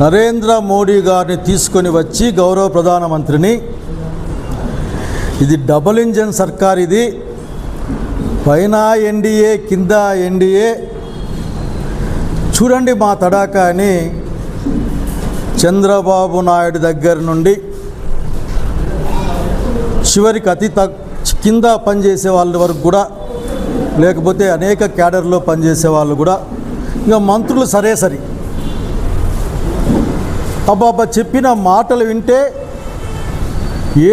నరేంద్ర మోడీ గారిని తీసుకొని వచ్చి గౌరవ ప్రధానమంత్రిని. ఇది డబుల్ ఇంజన్ సర్కార్ ఇది. పైన ఎన్డీఏ కింద ఎన్డీఏ చూడండి మా తడాకా అని చంద్రబాబు నాయుడు దగ్గర నుండి. చివరికి అతి కింద పనిచేసే వాళ్ళ వరకు కూడా లేకపోతే అనేక క్యాడర్లో పనిచేసే వాళ్ళు కూడా. ఇంకా మంత్రులు సరే సరి. అబ్బాబ్బా చెప్పిన మాటలు వింటే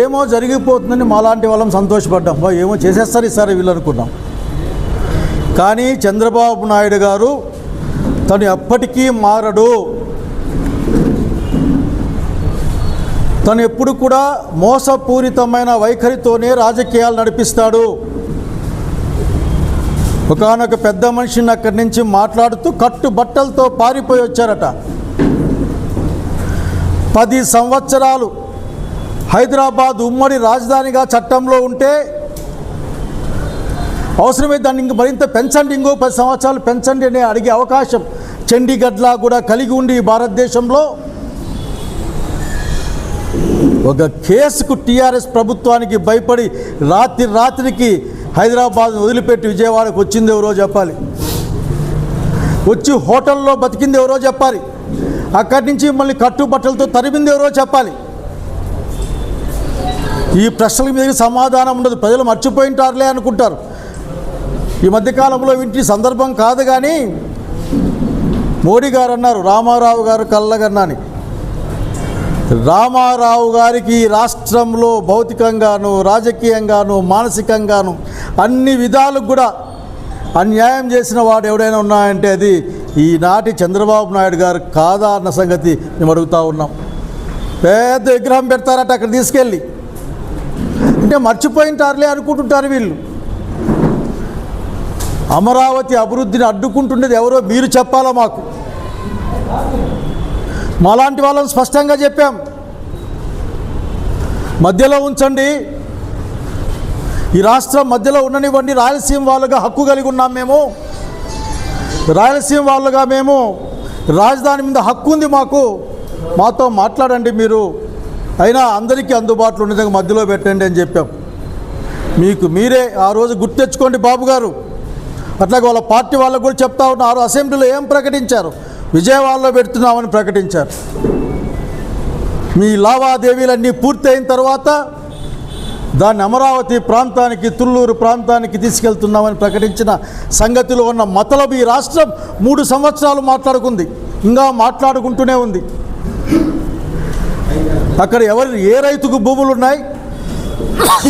ఏమో జరిగిపోతుందని మాలాంటి వాళ్ళం సంతోషపడ్డాం. బా ఏమో చేసేస్తారు ఈసారి వీళ్ళు అనుకున్నాం. కానీ చంద్రబాబు నాయుడు గారు తను ఎప్పటికీ మారడు. తను ఎప్పుడు కూడా మోసపూరితమైన వైఖరితోనే రాజకీయాలు నడిపిస్తాడు. ఒకనొక పెద్ద మనిషిని అక్కడి నుంచి మాట్లాడుతూ కట్టు బట్టలతో పారిపోయి వచ్చారట. పది సంవత్సరాలు హైదరాబాద్ ఉమ్మడి రాజధానిగా చట్టంలో ఉంటే అవసరమే దాన్ని ఇంక మరింత పెంచండి ఇంకో పది సంవత్సరాలు పెంచండి అని అడిగే అవకాశం చండీగఢ్లా కూడా కలిగి ఉండి భారతదేశంలో. ఒక కేసుకు టీఆర్ఎస్ ప్రభుత్వానికి భయపడి రాత్రి రాత్రికి హైదరాబాద్ వదిలిపెట్టి విజయవాడకు వచ్చింది ఎవరో చెప్పాలి. వచ్చి హోటల్లో బతికింది ఎవరో చెప్పాలి. అక్కడి నుంచి మళ్ళీ కట్టుబట్టలతో తరిమింది ఎవరో చెప్పాలి. ఈ ప్రశ్నల మీద సమాధానం ఉండదు. ప్రజలు మర్చిపోయింటారులే అనుకుంటారు. ఈ మధ్యకాలంలో వింటి సందర్భం కాదు కానీ మోడీ గారు అన్నారు రామారావు గారు కళ్ళగన్నాని. రామారావు గారికి రాష్ట్రంలో భౌతికంగాను రాజకీయంగాను మానసికంగాను అన్ని విధాలకు కూడా అన్యాయం చేసిన వాడు ఎవడైనా ఉన్నాయంటే అది ఈనాటి చంద్రబాబు నాయుడు గారు కాదా అన్న సంగతి మేము అడుగుతూ ఉన్నాం. పెద్ద విగ్రహం పెడతారట అక్కడ తీసుకెళ్ళి. అంటే మర్చిపోయింటారులే అనుకుంటుంటారు వీళ్ళు. అమరావతి అభివృద్ధిని అడ్డుకుంటుండేది ఎవరో మీరు చెప్పాలా మాకు. మాలాంటి వాళ్ళని స్పష్టంగా చెప్పాం. మధ్యలో ఉంచండి. ఈ రాష్ట్రం మధ్యలో ఉండనివ్వండి రాయలసీమ వాళ్ళగా హక్కు కలిగి ఉన్నాం మేము. రాయలసీమ వాళ్ళుగా మేము రాజధాని మీద హక్కు ఉంది మాకు. మాతో మాట్లాడండి మీరు. అయినా అందరికీ అందుబాటులో ఉండేది మధ్యలో పెట్టండి అని చెప్పాం. మీకు మీరే ఆ రోజు గుర్తెచ్చుకోండి బాబు గారు. అట్లాగే వాళ్ళ పార్టీ వాళ్ళకు కూడా చెప్తా ఉన్నారు అసెంబ్లీలో ఏం ప్రకటించారు? విజయవాడలో పెడుతున్నామని ప్రకటించారు. మీ లావాదేవీలన్నీ పూర్తయిన తర్వాత దాన్ని అమరావతి ప్రాంతానికి తుళ్ళూరు ప్రాంతానికి తీసుకెళ్తున్నామని ప్రకటించిన సంగతిలో ఉన్న మతలబు ఈ రాష్ట్రం మూడు సంవత్సరాలు మాట్లాడుకుంది. ఇంకా మాట్లాడుకుంటూనే ఉంది. అక్కడ ఎవరి ఏ రైతుకు భూములు ఉన్నాయి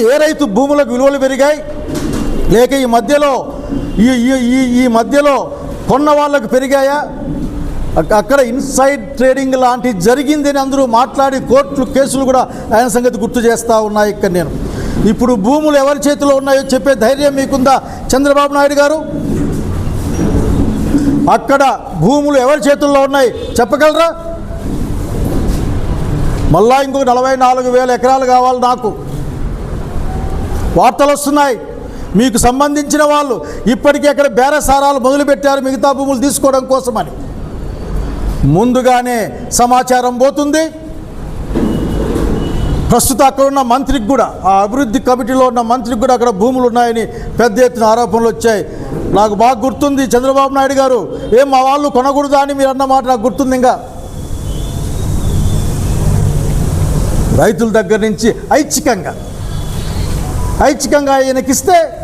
ఏ రైతు భూములకు విలువలు పెరిగాయి? లేక ఈ మధ్యలో ఈ ఈ ఈ- ఈ మధ్యలో కొన్న వాళ్ళకు పెరిగాయా? అక్కడ ఇన్సైడ్ ట్రేడింగ్ లాంటివి జరిగిందని అందరూ మాట్లాడి కోర్టులు కేసులు కూడా ఆయన సంగతి గుర్తు చేస్తూ ఉన్నాయి ఇక్కడ నేను. ఇప్పుడు భూములు ఎవరి చేతిలో ఉన్నాయో చెప్పే ధైర్యం మీకుందా చంద్రబాబు నాయుడు గారు? అక్కడ భూములు ఎవరి చేతుల్లో ఉన్నాయి చెప్పగలరా? మళ్ళా ఇంకొక నలభై నాలుగు వేల ఎకరాలు కావాలి నాకు. వార్తలు వస్తున్నాయి. మీకు సంబంధించిన వాళ్ళు ఇప్పటికీ అక్కడ బేరసారాలు మొదలుపెట్టారు మిగతా భూములు తీసుకోవడం కోసమని. ముందుగానే సమాచారం పోతుంది. ప్రస్తుత అక్కడ ఉన్న మంత్రికి కూడా ఆ అభివృద్ధి కమిటీలో ఉన్న మంత్రికి కూడా అక్కడ భూములు ఉన్నాయని పెద్ద ఎత్తున ఆరోపణలు వచ్చాయి. నాకు బాగా గుర్తుంది చంద్రబాబు నాయుడు గారు ఏం మా వాళ్ళు కొనకూడదా? అని మీరు అన్న మాట నాకు గుర్తుంది ఇంకా. రైతుల దగ్గర నుంచి ఐచ్ఛికంగా ఐచ్ఛికంగా ఆయనకిస్తే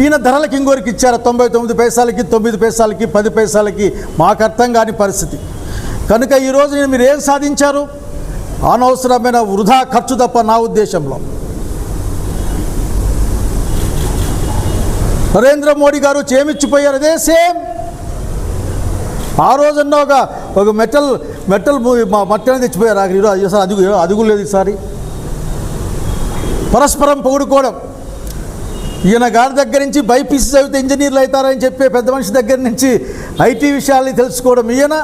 ఈయన ధరలకు ఇంకోరికి ఇచ్చారు తొంభై తొమ్మిది పైసలకి తొమ్మిది పైసలకి పది పైసలకి మాకు అర్థం కాని పరిస్థితి కనుక ఈరోజు నేను మీరు ఏం సాధించారు అనవసరమైన వృధా ఖర్చు తప్ప నా ఉద్దేశంలో నరేంద్ర మోడీ గారు చేమిచ్చిపోయారు అదే సేమ్ ఆ రోజున్న ఒక ఒక మెటల్ మెటల్ మట్టని తెచ్చిపోయారు అక్కడ ఈరోజు ఈసారి అదుగు లేదు ఈసారి పరస్పరం పొగుడుకోవడం ఈయన గారి దగ్గర నుంచి బైపీసీ చదివితే ఇంజనీర్లు అవుతారని చెప్పే పెద్ద మనిషి దగ్గర నుంచి ఐటీ విషయాల్ని తెలుసుకోవడం ఈయన.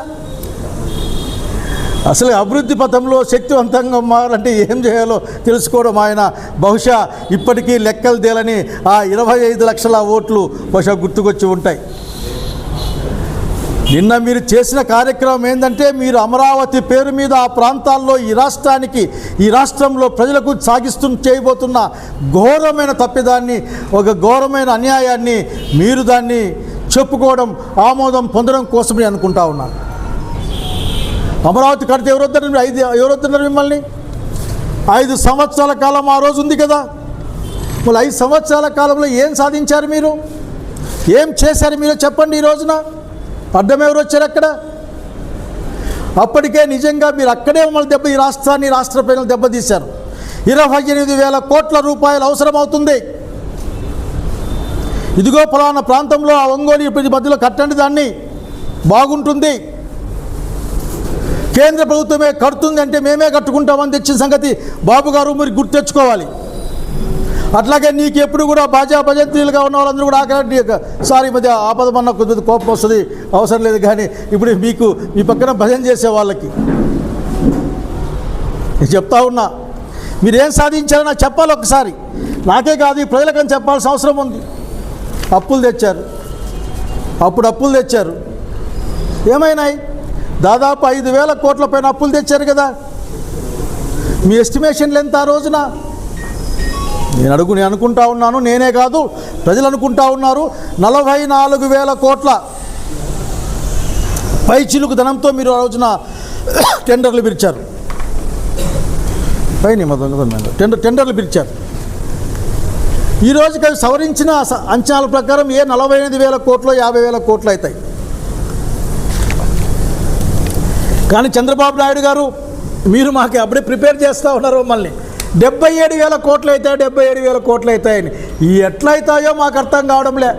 అసలు అభివృద్ధి పథంలో శక్తివంతంగా మారంటే ఏం చేయాలో తెలుసుకోవడం ఆయన. బహుశా ఇప్పటికీ లెక్కలు తేలని ఆ ఇరవై ఐదు లక్షల ఓట్లు బహుశా గుర్తుకొచ్చి ఉంటాయి. నిన్న మీరు చేసిన కార్యక్రమం ఏంటంటే మీరు అమరావతి పేరు మీద ఆ ప్రాంతాల్లో ఈ రాష్ట్రానికి ఈ రాష్ట్రంలో ప్రజలకు సాగిస్తు చేయబోతున్న ఘోరమైన తప్పిదాన్ని ఒక ఘోరమైన అన్యాయాన్ని మీరు దాన్ని చెప్పుకోవడం ఆమోదం పొందడం కోసమే అనుకుంటా ఉన్నాను అమరావతి కడితే ఎవరొద్దరు ఐదు ఎవరొద్దరు మిమ్మల్ని? ఐదు సంవత్సరాల కాలం ఆ రోజు ఉంది కదా. మళ్ళీ ఐదు సంవత్సరాల కాలంలో ఏం సాధించారు మీరు? ఏం చేశారు మీరు చెప్పండి ఈ రోజున? అడ్డం ఎవరు వచ్చారు అక్కడ? అప్పటికే నిజంగా మీరు అక్కడే మమ్మల్ని దెబ్బ ఈ రాష్ట్రాన్ని రాష్ట్ర ప్రజలు దెబ్బతీశారు. ఇరవై ఎనిమిది వేల కోట్ల రూపాయలు అవసరమవుతుంది. ఇదిగో ఫలానా ప్రాంతంలో ఆ ఒంగోలు ఇప్పుడు మధ్యలో కట్టండి దాన్ని. బాగుంటుంది. కేంద్ర ప్రభుత్వమే కడుతుంది అంటే మేమే కట్టుకుంటామని తెచ్చిన సంగతి బాబు గారు మీరు గుర్తు తెచ్చుకోవాలి అట్లాగే నీకు ఎప్పుడు కూడా బాజా భజంత్రీలుగా ఉన్న వాళ్ళందరూ కూడా ఆకలి సారీ మధ్య ఆపదమన్న కొద్ది కోపం వస్తుంది అవసరం లేదు కానీ ఇప్పుడు మీకు మీ పక్కన భజన చేసే వాళ్ళకి. చెప్తా ఉన్నా మీరేం సాధించారో నాకు చెప్పాలి ఒకసారి. నాకే కాదు ఈ ప్రజలకని చెప్పాల్సిన అవసరం ఉంది. అప్పులు తెచ్చారు. అప్పుడు అప్పులు తెచ్చారు. ఏమైనాయి? దాదాపు ఐదు వేల కోట్ల పైన అప్పులు తెచ్చారు కదా. మీ ఎస్టిమేషన్లు ఎంత ఆ రోజున? నేను అడుగు నేను అనుకుంటా ఉన్నాను నేనే కాదు ప్రజలు అనుకుంటా ఉన్నారు. నలభై నాలుగు వేల కోట్ల పైచిలుకు ధనంతో మీరు ఆ రోజున టెండర్లు పిలిచారు. పైన టెండర్ టెండర్లు పిలిచారు. ఈ రోజుకి అవి సవరించిన అంచనాల ప్రకారం ఏ నలభై ఎనిమిది వేల కోట్లు యాభై వేల కోట్లు అవుతాయి. కానీ చంద్రబాబు నాయుడు గారు మీరు మాకు అప్పుడే ప్రిపేర్ చేస్తూ ఉన్నారు మమ్మల్ని. డెబ్బై ఏడు వేల కోట్లు అవుతాయి డెబ్బై ఏడు వేల కోట్లు అవుతాయని ఎట్లయితాయో మాకు అర్థం కావడంలే.